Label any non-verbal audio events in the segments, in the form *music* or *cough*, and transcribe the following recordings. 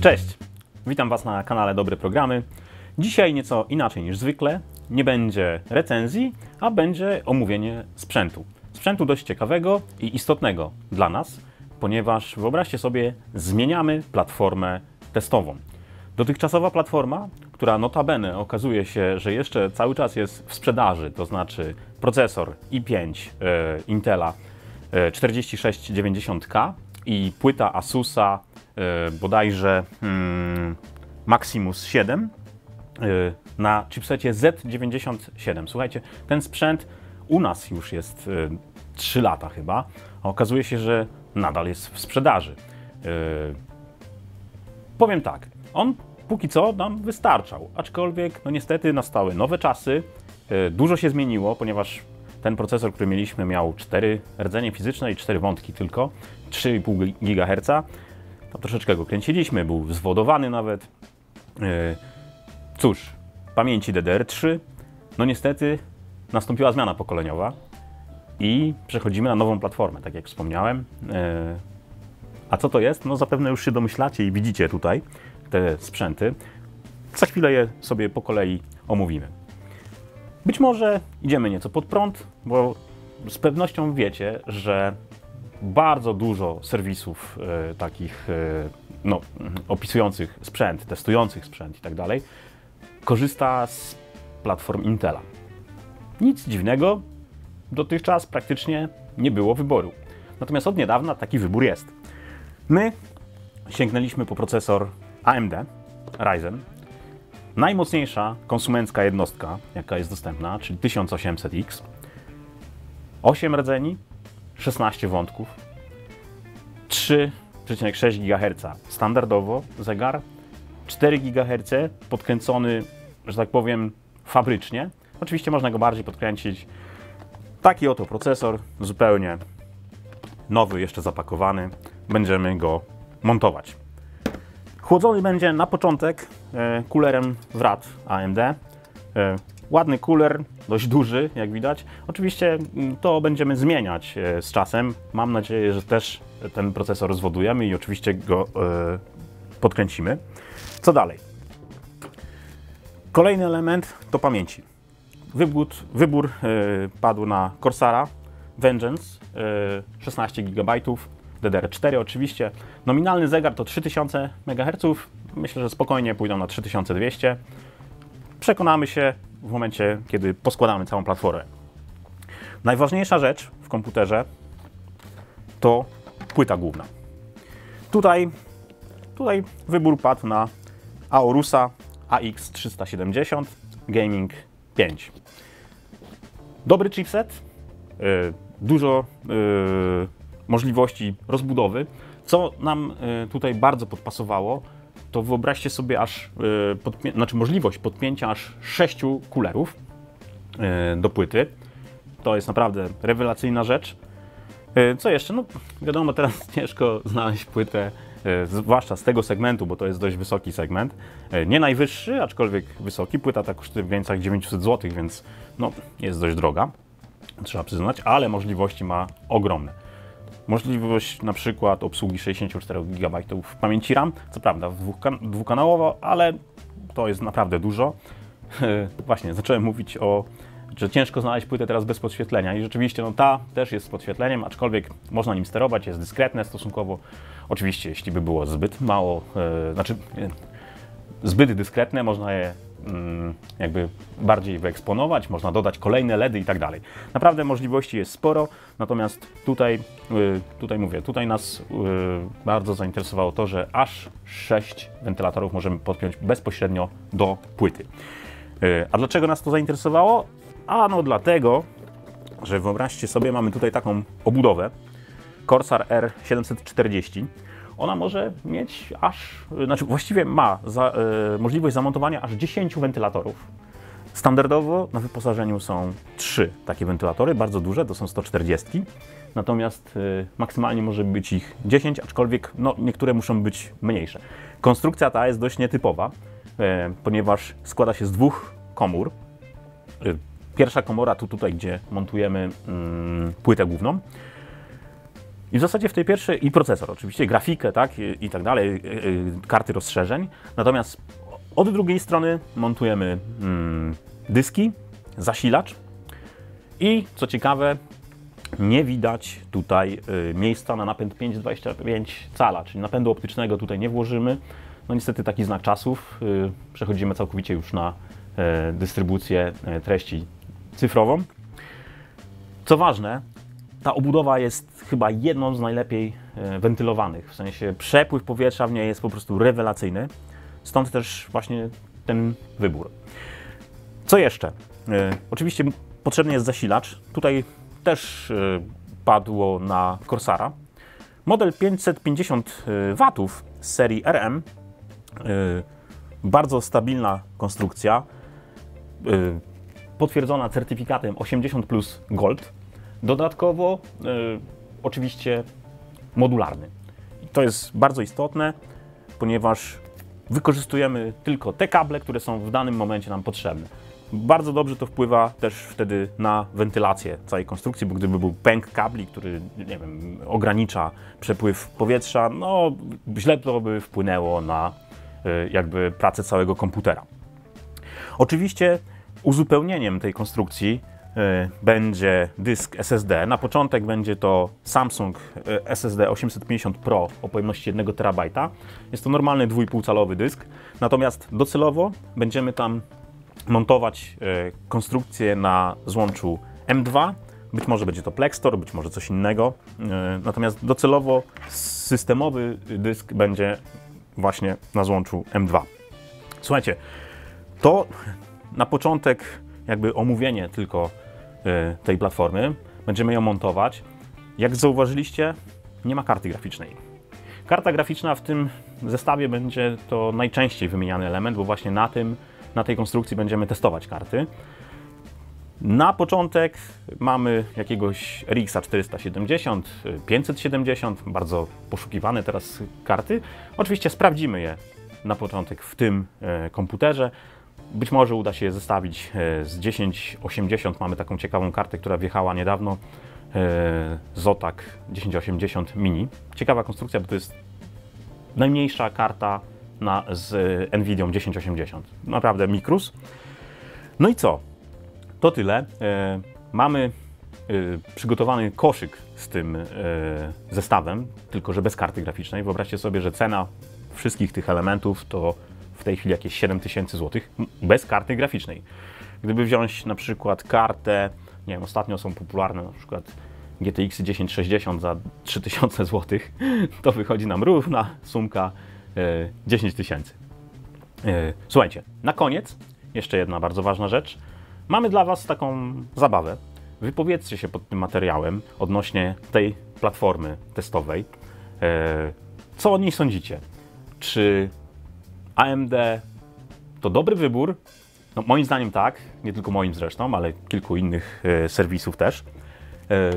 Cześć, witam Was na kanale Dobre Programy. Dzisiaj nieco inaczej niż zwykle. Nie będzie recenzji, a będzie omówienie sprzętu. Sprzętu dość ciekawego i istotnego dla nas, ponieważ wyobraźcie sobie, zmieniamy platformę testową. Dotychczasowa platforma, która notabene okazuje się, że jeszcze cały czas jest w sprzedaży, to znaczy procesor i5 e, Intela e, 4690K i płyta Asusa e, bodajże hmm, Maximus 7 e, na chipsecie Z97. Słuchajcie, ten sprzęt u nas już jest e, 3 lata chyba, a okazuje się, że nadal jest w sprzedaży. E, powiem tak, on póki co nam wystarczał, aczkolwiek no niestety nastały nowe czasy, e, dużo się zmieniło, ponieważ ten procesor, który mieliśmy miał 4 rdzenie fizyczne i 4 wątki tylko, 3,5 GHz. Tam troszeczkę go kręciliśmy, był zwodowany nawet. E, Cóż, pamięci DDR3, no niestety nastąpiła zmiana pokoleniowa i przechodzimy na nową platformę, tak jak wspomniałem. E, A co to jest? No zapewne już się domyślacie i widzicie tutaj te sprzęty. Za chwilę je sobie po kolei omówimy. Być może idziemy nieco pod prąd, bo z pewnością wiecie, że bardzo dużo serwisów e, takich e, no, opisujących sprzęt, testujących sprzęt i tak dalej, korzysta z platform Intela. Nic dziwnego, dotychczas praktycznie nie było wyboru. Natomiast od niedawna taki wybór jest. My sięgnęliśmy po procesor AMD Ryzen. Najmocniejsza konsumencka jednostka, jaka jest dostępna, czyli 1800X. 8 rdzeni, 16 wątków, 3,6 GHz standardowo zegar, 4 GHz podkręcony, że tak powiem, fabrycznie. Oczywiście można go bardziej podkręcić. Taki oto procesor, zupełnie nowy, jeszcze zapakowany. Będziemy go montować. Chłodzony będzie na początek e, kulerem wrat AMD. E, ładny kuler, dość duży, jak widać. Oczywiście mm, to będziemy zmieniać e, z czasem. Mam nadzieję, że też ten procesor zwodujemy i oczywiście go e, podkręcimy. Co dalej? Kolejny element to pamięci. Wybór, wybór e, padł na Corsara Vengeance e, 16 GB, DDR4 oczywiście. Nominalny zegar to 3000 MHz. Myślę, że spokojnie pójdą na 3200. Przekonamy się w momencie, kiedy poskładamy całą platformę. Najważniejsza rzecz w komputerze to płyta główna. Tutaj, tutaj wybór padł na Aorusa AX370 Gaming 5. Dobry chipset, yy, dużo yy, możliwości rozbudowy. Co nam yy, tutaj bardzo podpasowało, to wyobraźcie sobie aż, podpię- znaczy możliwość podpięcia aż 6 kulerów do płyty. To jest naprawdę rewelacyjna rzecz. Co jeszcze? No wiadomo, teraz *laughs* ciężko znaleźć płytę, zwłaszcza z tego segmentu, bo to jest dość wysoki segment. Nie najwyższy, aczkolwiek wysoki. Płyta ta kosztuje w granicach 900 zł, więc no, jest dość droga, trzeba przyznać, ale możliwości ma ogromne. Możliwość na przykład obsługi 64 GB pamięci RAM, co prawda dwukan- dwukanałowo, ale to jest naprawdę dużo. *laughs* Właśnie, zacząłem mówić o, że ciężko znaleźć płytę teraz bez podświetlenia i rzeczywiście no, ta też jest z podświetleniem, aczkolwiek można nim sterować, jest dyskretne stosunkowo. Oczywiście, jeśli by było zbyt mało, e, znaczy e, zbyt dyskretne, można je jakby bardziej wyeksponować, można dodać kolejne LEDy i tak dalej. Naprawdę możliwości jest sporo, natomiast tutaj, y, tutaj mówię, tutaj nas y, bardzo zainteresowało to, że aż 6 wentylatorów możemy podpiąć bezpośrednio do płyty. Y, A dlaczego nas to zainteresowało? Ano dlatego, że wyobraźcie sobie, mamy tutaj taką obudowę Corsair R740. Ona może mieć aż, znaczy właściwie ma za, e, możliwość zamontowania aż 10 wentylatorów. Standardowo na wyposażeniu są trzy takie wentylatory, bardzo duże, to są 140. Natomiast e, maksymalnie może być ich 10, aczkolwiek no, niektóre muszą być mniejsze. Konstrukcja ta jest dość nietypowa, e, ponieważ składa się z dwóch komór. Pierwsza komora tu tutaj, gdzie montujemy mm, płytę główną. I w zasadzie w tej pierwszej, i procesor oczywiście, grafikę, tak, i, i tak dalej, y, y, karty rozszerzeń. Natomiast od drugiej strony montujemy mm, dyski, zasilacz i co ciekawe, nie widać tutaj y, miejsca na napęd 5,25 cala, czyli napędu optycznego tutaj nie włożymy. No niestety taki znak czasów. Y, przechodzimy całkowicie już na y, dystrybucję y, treści cyfrową. Co ważne, ta obudowa jest chyba jedną z najlepiej e, wentylowanych. W sensie przepływ powietrza w niej jest po prostu rewelacyjny. Stąd też właśnie ten wybór. Co jeszcze? E, oczywiście potrzebny jest zasilacz. Tutaj też e, padło na Corsara. Model 550 W z serii RM. Bardzo stabilna konstrukcja. Potwierdzona certyfikatem 80 plus Gold Dodatkowo y, oczywiście modularny. To jest bardzo istotne, ponieważ wykorzystujemy tylko te kable, które są w danym momencie nam potrzebne. Bardzo dobrze to wpływa też wtedy na wentylację całej konstrukcji, bo gdyby był pęk kabli, który nie wiem, ogranicza przepływ powietrza, no źle to by wpłynęło na y, jakby pracę całego komputera. Oczywiście uzupełnieniem tej konstrukcji E, będzie dysk SSD. Na początek będzie to Samsung e, SSD 850 Pro o pojemności 1 TB. Jest to normalny 2,5 calowy dysk. Natomiast docelowo będziemy tam montować e, konstrukcję na złączu M2. Być może będzie to Plextor, być może coś innego. Natomiast docelowo systemowy dysk będzie właśnie na złączu M2. Słuchajcie, to na początek jakby omówienie tylko tej platformy. Będziemy ją montować. Jak zauważyliście, nie ma karty graficznej. Karta graficzna w tym zestawie będzie to najczęściej wymieniany element, bo właśnie na tym, na tej konstrukcji będziemy testować karty. Na początek mamy jakiegoś RX 470, 570, bardzo poszukiwane teraz karty. Oczywiście sprawdzimy je na początek w tym e, komputerze. Być może uda się je zestawić e, z 1080. Mamy taką ciekawą kartę, która wjechała niedawno. E, Zotac 1080 Mini. Ciekawa konstrukcja, bo to jest najmniejsza karta na, z Nvidia 1080. Naprawdę mikrus. No i co? To tyle. E, mamy przygotowany koszyk z tym zestawem, tylko że bez karty graficznej. Wyobraźcie sobie, że cena wszystkich tych elementów to w tej chwili jakieś 7000 zł bez karty graficznej. Gdyby wziąć na przykład kartę, nie wiem, ostatnio są popularne na przykład GTX 1060 za 3000 zł, *laughs* to wychodzi nam równa sumka 10 e, tysięcy. E, słuchajcie, na koniec jeszcze jedna bardzo ważna rzecz. Mamy dla Was taką zabawę. Wypowiedzcie się pod tym materiałem odnośnie tej platformy testowej. E, co o niej sądzicie? Czy AMD to dobry wybór. No, moim zdaniem tak, nie tylko moim zresztą, ale kilku innych e, serwisów też. E,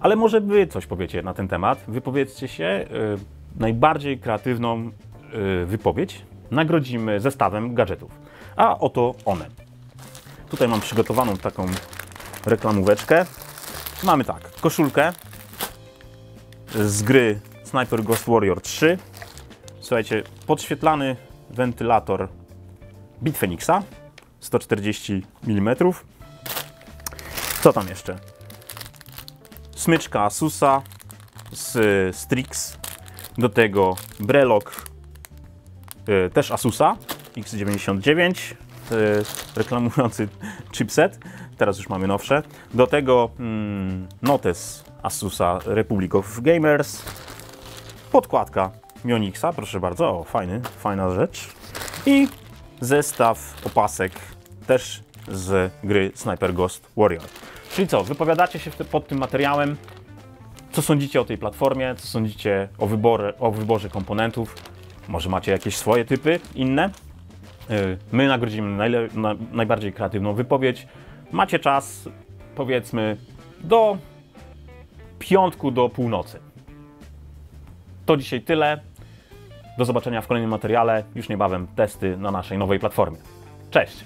ale może wy coś powiecie na ten temat. Wypowiedzcie się. E, najbardziej kreatywną wypowiedź nagrodzimy zestawem gadżetów. A oto one. Tutaj mam przygotowaną taką reklamóweczkę. Mamy tak, koszulkę z gry Sniper Ghost Warrior 3 Słuchajcie, podświetlany wentylator Bitfenixa 140 mm. Co tam jeszcze? Smyczka Asusa z Strix. Do tego Brelok y, też Asusa X99 y, reklamujący *laughs* chipset. Teraz już mamy nowsze. Do tego mm, Notes Asusa Republic of Gamers. Podkładka Mionixa, proszę bardzo, o, fajny, fajna rzecz. I zestaw opasek też z gry Sniper Ghost Warrior. Czyli co, wypowiadacie się pod tym materiałem, co sądzicie o tej platformie, co sądzicie o, wyborze, o wyborze komponentów, może macie jakieś swoje typy, inne. Y, my nagrodzimy na, najbardziej kreatywną wypowiedź. Macie czas, powiedzmy, do piątku do północy. To dzisiaj tyle. Do zobaczenia w kolejnym materiale. Już niebawem testy na naszej nowej platformie. Cześć!